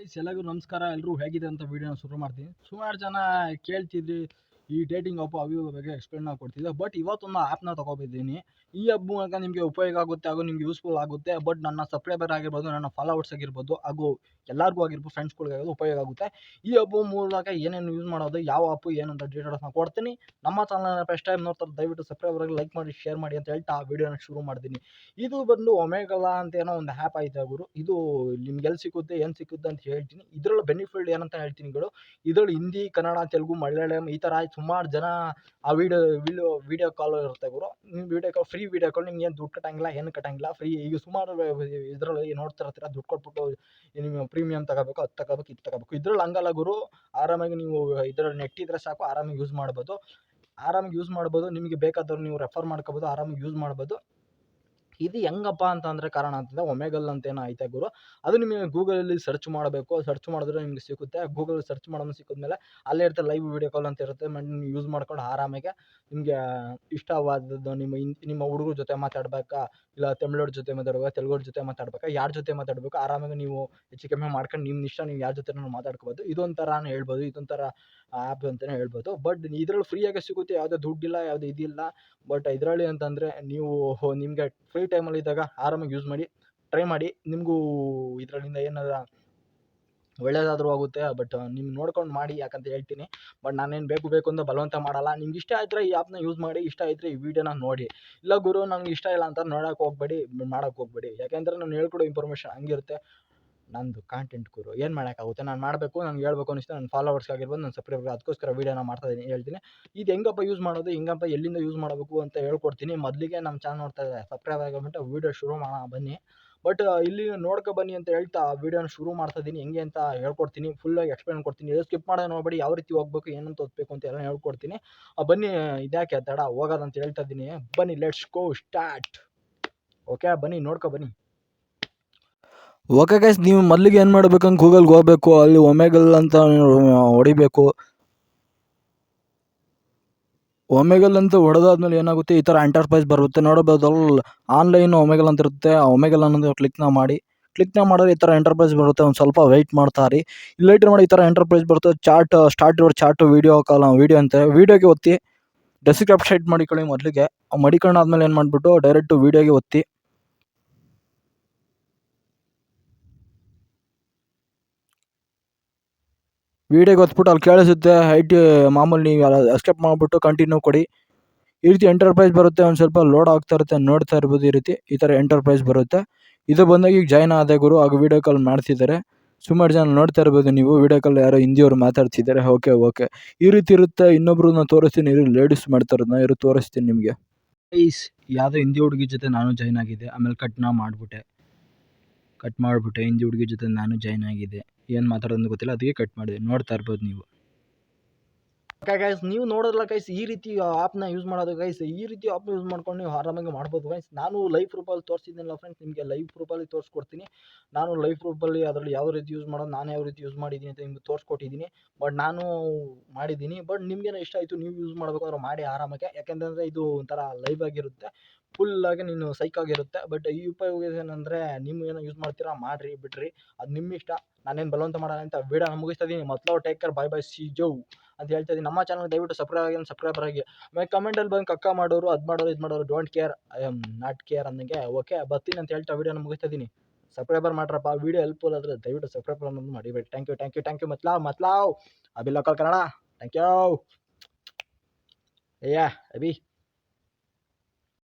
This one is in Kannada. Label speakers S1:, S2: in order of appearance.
S1: ಗೈಸ್ ಎಲ್ಲರಿಗೂ ನಮಸ್ಕಾರ. ಎಲ್ಲರೂ ಹೇಗಿದೆ ಅಂತ ವಿಡಿಯೋನ ಶುರು ಮಾಡ್ತೀನಿ. ಸುಮಾರು ಜನ ಕೇಳ್ತಿದ್ರಿ. ಈ ಡೇಟಿಂಗ್ ಆಪ್ ಅವು ಇವ್ರ ಬಗ್ಗೆ ಎಕ್ಸ್ಪ್ಲೇನ್ ಕೊಡ್ತಿದ್ದೆ ಬಟ್ ಇವತ್ತೊಂದು ಆ್ಯಪ್ನ ತೊಗೊಬಿದ್ದೀನಿ. ಈ ಆ್ಯಪ್ ಮೂಲಕ ನಿಮಗೆ ಉಪಯೋಗ ಆಗುತ್ತೆ, ಹಾಗೂ ನಿಮ್ಗೆ ಯೂಸ್ಫುಲ್ ಆಗುತ್ತೆ. ಬಟ್ ನನ್ನ ಸಬ್ಸ್ಕ್ರೈಬರ್ ಆಗಿರ್ಬೋದು, ನನ್ನ ಫಾಲೋವರ್ಸ್ ಆಗಿರ್ಬೋದು, ಹಾಗೂ ಎಲ್ಲರಿಗೂ ಆಗಿರ್ಬೋದು ಫ್ರೆಂಡ್ಸ್ಗಳಿಗಾಗೋದು ಉಪಯೋಗ ಆಗುತ್ತೆ. ಈ ಆ್ಯಪ್ ಮೂಲಕ ಏನೇನು ಯೂಸ್ ಮಾಡೋದು, ಯಾವ ಆ್ಯಪ್ ಏನಂತ ಡೀಟೇಲ್ಸ್ನ ಕೊಡ್ತೀನಿ. ನಮ್ಮ ಚಾನಲ್ನ ಫಸ್ಟ್ ಟೈಮ್ ನೋಡ್ತಾರೆ, ದಯವಿಟ್ಟು ಸಬ್ಸ್ಕ್ರೈಬರ್ ಆಗಿ ಲೈಕ್ ಮಾಡಿ ಶೇರ್ ಮಾಡಿ ಅಂತ ಹೇಳ್ತಾ ಆ ವಿಡಿಯೋನ ಶುರು ಮಾಡ್ತೀನಿ. ಇದು ಬಂದು ಒಮೆಗಲ ಅಂತ ಏನೋ ಒಂದು ಆ್ಯಪ್ ಐತೆ ಗುರು. ಇದು ನಿಮ್ಗೆ ಎಲ್ಲಿ ಸಿಗುತ್ತೆ ಏನು ಸಿಕ್ಕುತ್ತೆ ಅಂತ ಹೇಳ್ತೀನಿ. ಇದರಲ್ಲಿ ಬೆನಿಫಿಟ್ ಏನಂತ ಹೇಳ್ತೀನಿ ಗುರು. ಇದರಲ್ಲಿ ಹಿಂದಿ, ಕನ್ನಡ, ತೆಲುಗು, ಮಲಯಾಳಂ ಈ ಥರ ಸುಮಾರು ಜನ ಆ ವಿಡಿಯೋ ವಿಡಿಯೋ ವಿಡಿಯೋ ಕಾಲ್ ಇರುತ್ತೆ ಗುರು. ನಿಮ್ಮ video call free video call ನಿಮ್ಗೆ ಏನು ದುಡ್ಡು ಕಟ್ಟಂಗಿಲ್ಲ, ಏನು ಕಟ್ಟಂಗಿಲ್ಲ ಫ್ರೀ ಈಗ ಸುಮಾರು ಇದರಲ್ಲಿ ನೋಡ್ತಿರ್ತೀರ ದುಡ್ಡು ಕೊಟ್ಬಿಟ್ಟು ನಿಮ್ಮ ಪ್ರೀಮಿಯಮ್ ತಗೋಬೇಕು, ಅದು ತಗೋಬೇಕು, ಇದು ತಗೋಬೇಕು. ಇದ್ರಲ್ಲಿ ಹಂಗಲ್ಲ ಗುರು, ಆರಾಮಾಗಿ ನೀವು ಇದರಲ್ಲಿ ನೆಟ್ ಇದ್ರೆ ಸಾಕು, ಆರಾಮಾಗಿ ಯೂಸ್ ಮಾಡ್ಬೋದು. ಆರಾಮಾಗಿ ಯೂಸ್ ಮಾಡ್ಬೋದು, ನಿಮಗೆ ಬೇಕಾದವ್ರು ನೀವು ರೆಫರ್ ಮಾಡ್ಕೋಬೋದು, ಆರಾಮಾಗಿ ಯೂಸ್ ಮಾಡ್ಬೋದು. ಇದು ಹೆಂಗಪ್ಪ ಅಂತಂದರೆ ಕಾರಣ ಅಂತಂದರೆ ಒಮೆಗಲ್ ಅಂತ ಏನೋ ಐತೆ ಗುರು. ಅದು ನಿಮಗೆ ಗೂಗಲಲ್ಲಿ ಸರ್ಚ್ ಮಾಡಬೇಕು. ಸರ್ಚ್ ಮಾಡಿದ್ರೆ ನಿಮ್ಗೆ ಸಿಗುತ್ತೆ. ಗೂಗಲ್ ಸರ್ಚ್ ಮಾಡೋದು ಸಿಕ್ಕಿದ್ಮೇಲೆ ಅಲ್ಲೇ ಇರುತ್ತೆ ಲೈವ್ ವಿಡಿಯೋ ಕಾಲ್ ಅಂತ ಇರುತ್ತೆ. ಯೂಸ್ ಮಾಡ್ಕೊಂಡು ಆರಾಮಾಗೆ ನಿಮಗೆ ಇಷ್ಟವಾದದ್ದು ನಿಮ್ಮ ನಿಮ್ಮ ಹುಡುಗರ ಜೊತೆ ಮಾತಾಡ್ಬೇಕಾ? ಇಲ್ಲ ತಮಿಳೋರ ಜೊತೆ ಮಾತಾಡ್ಬೇಕಾ? ತೆಲುಗುರ ಜೊತೆ ಮಾತಾಡ್ಬೇಕಾ? ಯಾರ ಜೊತೆ ಮಾತಾಡಬೇಕು? ಆರಾಮಾಗಿ ನೀವು ಹೆಚ್ಚು ಕಮ್ಮಿ ಮಾಡ್ಕೊಂಡು ನಿಮ್ಮ ಇಷ್ಟ ನೀವು ಯಾರ ಜೊತೆ ಮಾತಾಡ್ಕೋಬೋದು ಇದೊಂಥರನೇ ಹೇಳ್ಬೋದು. ಇದೊಂಥರ ಆ್ಯಪ್ ಅಂತಲೇ ಹೇಳ್ಬೋದು. ಬಟ್ ಇದರಲ್ಲಿ ಫ್ರೀಯಾಗಿ ಸಿಗುತ್ತೆ. ಯಾವುದೇ ದುಡ್ಡಿಲ್ಲ, ಯಾವುದೇ ಇದಿಲ್ಲ. ಬಟ್ ಇದರಲ್ಲಿ ಅಂತಂದರೆ ನೀವು ನಿಮಗೆ ಫ್ರೀ ಟೈಮಲ್ಲಿ ಇದ್ದಾಗ ಆರಾಮಾಗಿ ಯೂಸ್ ಮಾಡಿ ಟ್ರೈ ಮಾಡಿ. ನಿಮಗೂ ಇದರಲ್ಲಿಂದ ಏನಾರ ಒಳ್ಳೇದಾದರೂ ಆಗುತ್ತೆ ಬಟ್ ನೀವು ನೋಡ್ಕೊಂಡು ಮಾಡಿ ಯಾಕಂತ ಹೇಳ್ತೀನಿ. ಬಟ್ ನಾನೇನು ಬೇಕು ಬೇಕು ಅಂತ ಬಲವಂತ ಮಾಡಲ್ಲ. ನಿಮ್ಗೆ ಇಷ್ಟ ಆಯ್ತರೆ ಈ ಆ್ಯಪ್ನ ಯೂಸ್ ಮಾಡಿ, ಇಷ್ಟ ಆಯ್ತರೆ ಈ ವಿಡಿಯೋನ ನೋಡಿ. ಇಲ್ಲ ಗುರು, ನಂಗೆ ಇಷ್ಟ ಇಲ್ಲ ಅಂತ ನೋಡೋಕೆ ಹೋಗ್ಬೇಡಿ, ಮಾಡೋಕೆ ಹೋಗ್ಬೇಡಿ. ಯಾಕೆಂದರೆ ನಾನು ಹೇಳ್ಕೊಡೋ ಇನ್ಫಾರ್ಮೇಷನ್ ಹಂಗಿರುತ್ತೆ. ನಂದು ಕಾಂಟೆಂಟ್ ಗುರು ಏನು ಮಾಡೋಕ್ಕಾಗುತ್ತೆ? ನಾನು ಮಾಡಬೇಕು, ನಂಗೆ ಹೇಳ್ಬೇಕು ಅನಿಸ್ತು ನನ್ನ ಫಾಲೋವರ್ಸ್ ಆಗಿರ್ಬೋದು ನನ್ನ ಸಬ್ಸ್ಕ್ರೈಬರ್ ಅದಕ್ಕೋಸ್ಕರ ವೀಡಿಯೋನ ಮಾಡ್ತಾ ಇದ್ದೀನಿ ಹೇಳ್ತೀನಿ. ಇದು ಹೆಂಗಪ್ಪ ಯೂಸ್ ಮಾಡೋದು? ಹೆಂಗಪ್ಪ ಎಲ್ಲಿಂದ ಯೂಸ್ ಮಾಡಬೇಕು ಅಂತ ಹೇಳ್ಕೊಡ್ತೀನಿ. ಮೊದಲಿಗೆ ನಮ್ಮ ಚಾನಲ್ ನೋಡ್ತಾ ಇದ್ದಾರೆ ಸಬ್ಸ್ಕ್ರೈಬ್ ಆಗಿಬಿಟ್ಟು ವೀಡಿಯೋ ಶುರು ಮಾಡೋಣ, ಬನ್ನಿ. ಬಟ್ ಇಲ್ಲಿ ನೋಡ್ಕೊ ಬನ್ನಿ ಅಂತ ಹೇಳ್ತಾ ವೀಡಿಯೋನ ಶುರು ಮಾಡ್ತಾ ಇದ್ದೀನಿ ಹೆಂಗೆ ಅಂತ ಹೇಳ್ಕೊಡ್ತೀನಿ. ಫುಲ್ಲಾಗಿ ಎಕ್ಸ್ಪ್ಲೇನ್ ಕೊಡ್ತೀನಿ. ಇದು ಸ್ಕಿಪ್ ಮಾಡೋದು ನೋಡಬೇಡಿ, ಯಾವ ರೀತಿ ಹೋಗ್ಬೇಕು, ಏನಂತ ಓದಬೇಕು ಅಂತ ಎಲ್ಲ ಹೇಳ್ಕೊಡ್ತೀನಿ. ಬನ್ನಿ, ಇದ್ಯಾಕೆ ತಡ ಹೋಗೋದಂತ ಹೇಳ್ತಾ ಇದ್ದೀನಿ ಬನ್ನಿ ಲೆಟ್ಸ್ ಗೋ ಸ್ಟಾರ್ಟ್ ಓಕೆ ಬನ್ನಿ, ನೋಡ್ಕೊ ಬನ್ನಿ.
S2: ಓಕೆ ಗೈಸ್ ನೀವು ಮೊದಲಿಗೆ ಏನು ಮಾಡಬೇಕು ಅಂತ ಗೂಗಲ್ಗೆ ಹೋಗಬೇಕು, ಅಲ್ಲಿ ಒಮೆಗಲ್ ಅಂತ ಹೊಡಿಬೇಕು. ಒಮೆಗಲ್ ಅಂತ ಹೊಡೆದಾದ್ಮೇಲೆ ಏನಾಗುತ್ತೆ? ಈ ಥರ ಎಂಟರ್ಪ್ರೈಸ್ ಬರುತ್ತೆ. ನೋಡಬಹುದು ಆನ್ಲೈನ್ ಒಮೆಗಲ್ ಅಂತ ಇರುತ್ತೆ. ಆ ಒಮೆಗಲ್ ಅನ್ನೋದು ಕ್ಲಿಕ್ನ ಮಾಡಿ. ಕ್ಲಿಕ್ನ ಮಾಡಿದ್ರೆ ಈ ಥರ ಎಂಟರ್ಪ್ರೈಸ್ ಬರುತ್ತೆ. ಒಂದು ಸ್ವಲ್ಪ ವೆಯ್ಟ್ ಮಾಡ್ತಾರೆ ಲೇಟ್ ಮಾಡಿ ಈ ಥರ ಎಂಟರ್ಪ್ರೈಸ್ ಬರುತ್ತೆ. ಚಾಟ್ ಸ್ಟಾರ್ಟ್ ಇರೋ ಚಾಟು ವೀಡಿಯೋ ಕಾಲ ವೀಡಿಯೋ ಅಂತ. ವೀಡಿಯೋಗೆ ಒತ್ತಿ. ಡೆಸ್ಕ್ಟಾಪ್ ಸೆಟ್ ಮಾಡಿಕೊಳ್ಳಿ ಮೊದಲಿಗೆ. ಮಡಿಕೊಂಡಾದ್ಮೇಲೆ ಏನು ಮಾಡಿಬಿಟ್ಟು? ಡೈರೆಕ್ಟು ವೀಡಿಯೋಗೆ ಒತ್ತಿ. ವೀಡಿಯೋಗೆ ಹೊತ್ಬಿಟ್ಟು ಅಲ್ಲಿ ಕೇಳಿಸುತ್ತೆ ಹೈಟ್ ಮಾಮೂಲಿ ನೀವು ಎಸ್ಕೇಪ್ ಮಾಡಿಬಿಟ್ಟು ಕಂಟಿನ್ಯೂ ಕೊಡಿ. ಈ ರೀತಿ ಎಂಟರ್ಪ್ರೈಸ್ ಬರುತ್ತೆ, ಒಂದು ಸ್ವಲ್ಪ ಲೋಡ್ ಆಗ್ತಾ ಇರುತ್ತೆ, ನೋಡ್ತಾ ಇರ್ಬೋದು ಈ ರೀತಿ, ಈ ಥರ ಎಂಟರ್ಪ್ರೈಸ್ ಬರುತ್ತೆ. ಇದು ಬಂದಾಗ ಈಗ ಜಾಯ್ನ್ ಆದ ಗುರು ಆಗ ವೀಡಿಯೋ ಕಾಲ್ ಮಾಡ್ತಿದ್ದಾರೆ. ಸುಮಾರು ಜನ ನೋಡ್ತಾ ಇರ್ಬೋದು ನೀವು ವೀಡಿಯೋ ಕಾಲ್ ಯಾರೋ ಹಿಂದಿಯವರು ಮಾತಾಡ್ತಿದ್ದಾರೆ ಓಕೆ ಓಕೆ ಈ ರೀತಿ ಇರುತ್ತೆ, ಇನ್ನೊಬ್ರನ್ನ ತೋರಿಸ್ತೀನಿ ಇರೋ ಲೇಡೀಸ್ ಮಾಡ್ತಾರದನ್ನ ಇರು ತೋರಿಸ್ತೀನಿ ನಿಮಗೆ.
S1: ಯಾವುದೋ ಹಿಂದಿ ಹುಡುಗಿ ಜೊತೆ ನಾನು ಜಾಯ್ನ್ ಆಗಿದ್ದೆ, ಆಮೇಲೆ ಕಟ್ನ ಮಾಡಿಬಿಟ್ಟೆ. ಕಟ್ ಮಾಡಿಬಿಟ್ಟೆ ಹಿಂದಿ ಹುಡುಗಿ ಜೊತೆ ನಾನು ಜಾಯ್ನ್ ಆಗಿದ್ದೆ. ಏನು ಮಾತಾಡೋದು ಗೊತ್ತಿಲ್ಲ ಅದಕ್ಕೆ ಕಟ್ ಮಾಡಿದೆ. ನೋಡ್ತಾ ಇರ್ಬೋದು ನೀವು. ಗೈಸ್ ನೀವು ನೋಡೋದಿಲ್ಲ ಗೈಸ್ ಈ ರೀತಿ ಆ್ಯಪ್ನ ಯೂಸ್ ಮಾಡೋದು ಗೈಸ್ ಈ ರೀತಿ ಆಪ್ ಯೂಸ್ ಮಾಡ್ಕೊಂಡು ನೀವು ಆರಾಮಾಗಿ ಮಾಡ್ಬೋದು ಗೈಸ್ ನಾನು ಲೈವ್ ಪ್ರೂಫಲ್ಲಿ ತೋರಿಸಿದ್ದೀನಲ್ಲ ಫ್ರೆಂಡ್ಸ್ ನಿಮಗೆ ಲೈವ್ ಪ್ರೂಫಲ್ಲಿ ತೋರಿಸ್ಕೊಡ್ತೀನಿ. ನಾನು ಲೈವ್ ಪ್ರೂಫಲ್ಲಿ ಅದರಲ್ಲಿ ಯಾವ ರೀತಿ ಯೂಸ್ ಮಾಡೋದು, ನಾನು ಯಾವ ರೀತಿ ಯೂಸ್ ಮಾಡಿದ್ದೀನಿ ಅಂತ ನಿಮ್ಗೆ ತೋರಿಸ್ಕೊಟ್ಟಿದ್ದೀನಿ. ಬಟ್ ನಾನು ಮಾಡಿದ್ದೀನಿ. ಬಟ್ ನಿಮಗೇನೋ ಇಷ್ಟ ಆಯಿತು, ನೀವು ಯೂಸ್ ಮಾಡಬೇಕಾದ್ರೆ ಮಾಡಿ ಆರಾಮಾಗಿ. ಯಾಕೆಂತಂದರೆ ಇದು ಒಂಥರ ಲೈವ್ ಆಗಿರುತ್ತೆ. ಫುಲ್ಲಾಗಿ ನೀನು ಸೈಕ್ ಆಗಿರುತ್ತೆ. ಬಟ್ ಈ ಉಪಯೋಗ ಏನಂದರೆ ನೀವು ಏನೋ ಯೂಸ್ ಮಾಡ್ತೀರಾ, ಮಾಡಿರಿ, ಬಿಡ್ರಿ. ಅದು ನಿಮ್ಮ ಇಷ್ಟ. ನಾನೇನು ಬಲವಂತ ಮಾಡೋಣ ಅಂತ ವೀಡಿಯೋ ಮುಗಿಸ್ತಾ ಇದ್ದೀನಿ ಮೊದಲು take care bye bye see ಜೋ ಅಂತ ಹೇಳ್ತಾ ಇದ್ದೀನಿ ನಮ್ಮ ಚಾನಲ್ ದಯವಿಟ್ಟು ಸಬ್ಸ್ಕ್ರೈಬ್ ಆಗಿ ಸಬ್ಸ್ಕ್ರೈಬರ್ ಆಗಿ. ಆಮೇಲೆ ಕಮೆಂಟಲ್ಲಿ ಬಂದು ಕಕ್ಕ ಮಾಡೋರು, ಅದು ಮಾಡೋರು, ಇದು ಮಾಡೋರು don't care I am not care ಅನ್ನಂಗೆ ಓಕೆ ಬರ್ತೀನಿ ಅಂತ ಹೇಳ್ತಾ ವೀಡಿಯೋನ ಮುಗಿಸ್ತಾ ಇದ್ದೀನಿ ಸಬ್ಸ್ಕ್ರೈಬರ್ ಮಾಡ್ರಪ್ಪ. ವಿಡಿಯೋ ಹೆಲ್ಪ್ಫುಲ್ ಆದರೆ ದಯವಿಟ್ಟು ಸಬ್ಸ್ಕ್ರೈಬರ್ ಅನ್ನೋದು ಮಾಡಿಬೇಡಿ. Thank you thank you thank you ಮತ್ಲಾವ್ ಮತ್ಲಾವ್. Abhi local Kannada. Thank you ಅಯ್ಯ ಅಭಿ.